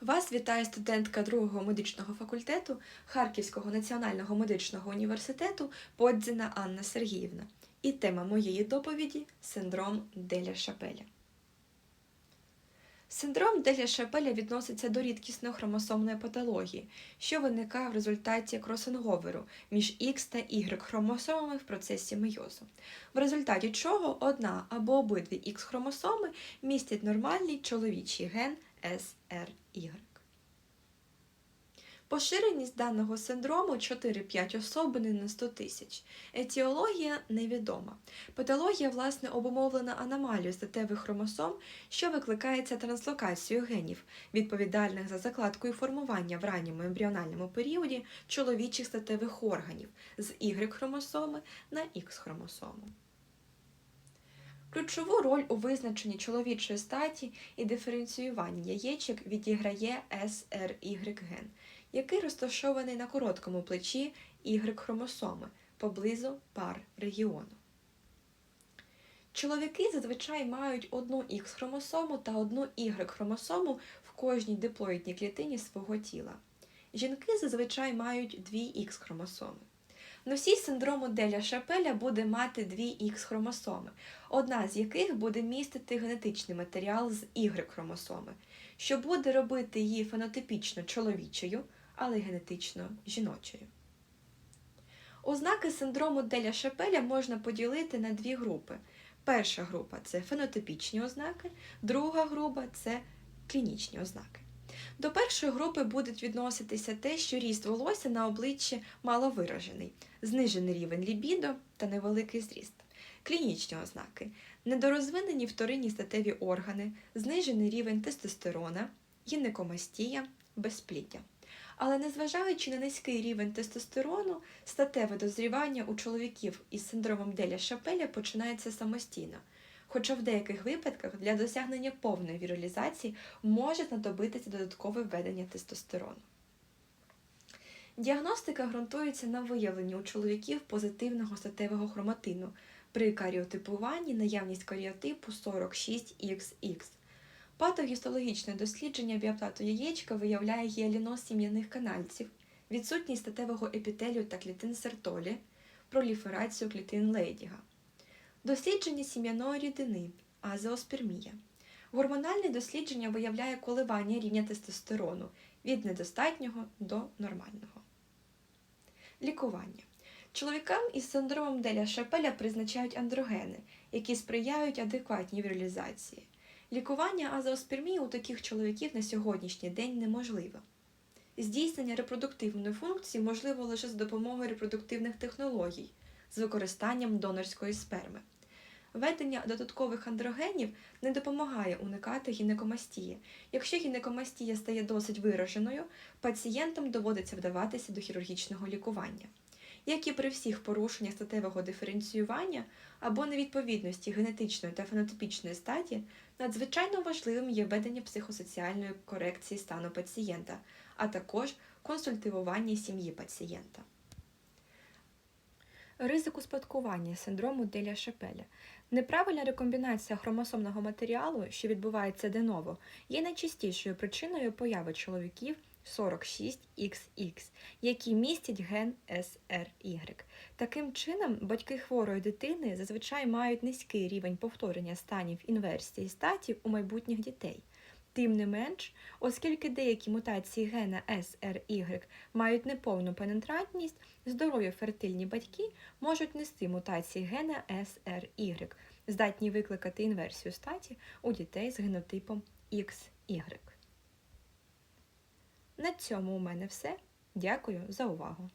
Вас вітає студентка другого медичного факультету Харківського національного медичного університету Подзіна Анна Сергіївна. І тема моєї доповіді синдром Деля Шапеля. Синдром Деля Шапеля відноситься до рідкісної хромосомної патології, що виникає в результаті кросинговеру між X та Y хромосомами в процесі мейозу, в результаті чого одна або обидві X хромосоми містять нормальний чоловічий ген SRY. Поширеність даного синдрому 4-5 особини на 100 тисяч. Етіологія невідома. Патологія, власне, обумовлена аномалією статевих хромосом, що викликається транслокацією генів, відповідальних за закладку і формування в ранньому ембріональному періоді чоловічих статевих органів з Y-хромосоми на X-хромосому. Ключову роль у визначенні чоловічої статі і диференціюванні яєчок відіграє SRY-ген, який розташований на короткому плечі Y-хромосоми поблизу пар регіону. Чоловіки зазвичай мають одну Х-хромосому та одну Y-хромосому в кожній диплоїдній клітині свого тіла. Жінки зазвичай мають дві Х-хромосоми. Носій синдрому Деля Шапеля буде мати дві Х-хромосоми, одна з яких буде містити генетичний матеріал з Y-хромосоми, що буде робити її фенотипічно чоловічою, але генетично жіночою. Ознаки синдрому Деля Шапеля можна поділити на дві групи. Перша група це фенотипічні ознаки, друга група це клінічні ознаки. До першої групи будуть відноситися те, що ріст волосся на обличчі маловиражений, знижений рівень лібідо та невеликий зріст. Клінічні ознаки недорозвинені вторинні статеві органи, знижений рівень тестостерона, гінекомастія, безпліддя. Але незважаючи на низький рівень тестостерону, статеве дозрівання у чоловіків із синдромом Деля Шапеля починається самостійно. Хоча в деяких випадках для досягнення повної віралізації може знадобитися додаткове введення тестостерону. Діагностика ґрунтується на виявленні у чоловіків позитивного статевого хроматину при каріотипуванні наявність каріотипу 46XX. Патогістологічне дослідження біоптату яєчка виявляє гіаліноз сім'яних канальців, відсутність статевого епітелію та клітин сертолі, проліферацію клітин Лейдіга. Дослідження сім'яної рідини, азеоспермія. Гормональне дослідження виявляє коливання рівня тестостерону від недостатнього до нормального. Лікування. Чоловікам із синдромом Деля Шапеля призначають андрогени, які сприяють адекватній віралізації. Лікування азеоспермії у таких чоловіків на сьогоднішній день неможливе. Здійснення репродуктивної функції можливо лише з допомогою репродуктивних технологій з використанням донорської сперми. Введення додаткових андрогенів не допомагає уникати гінекомастії. Якщо гінекомастія стає досить вираженою, пацієнтам доводиться вдаватися до хірургічного лікування. Як і при всіх порушеннях статевого диференціювання або невідповідності генетичної та фенотипічної статі, надзвичайно важливим є ведення психосоціальної корекції стану пацієнта, а також консультивування сім'ї пацієнта. Ризик успадкування синдрому Деля Шапеля. Неправильна рекомбінація хромосомного матеріалу, що відбувається деново, є найчастішою причиною появи чоловіків 46XX, які містять ген SRY. Таким чином, батьки хворої дитини зазвичай мають низький рівень повторення станів інверсії статі у майбутніх дітей. Тим не менш, оскільки деякі мутації гена SRY мають неповну пенетрантність, здорові фертильні батьки можуть нести мутації гена SRY, здатні викликати інверсію статі у дітей з генотипом XY. На цьому у мене все. Дякую за увагу!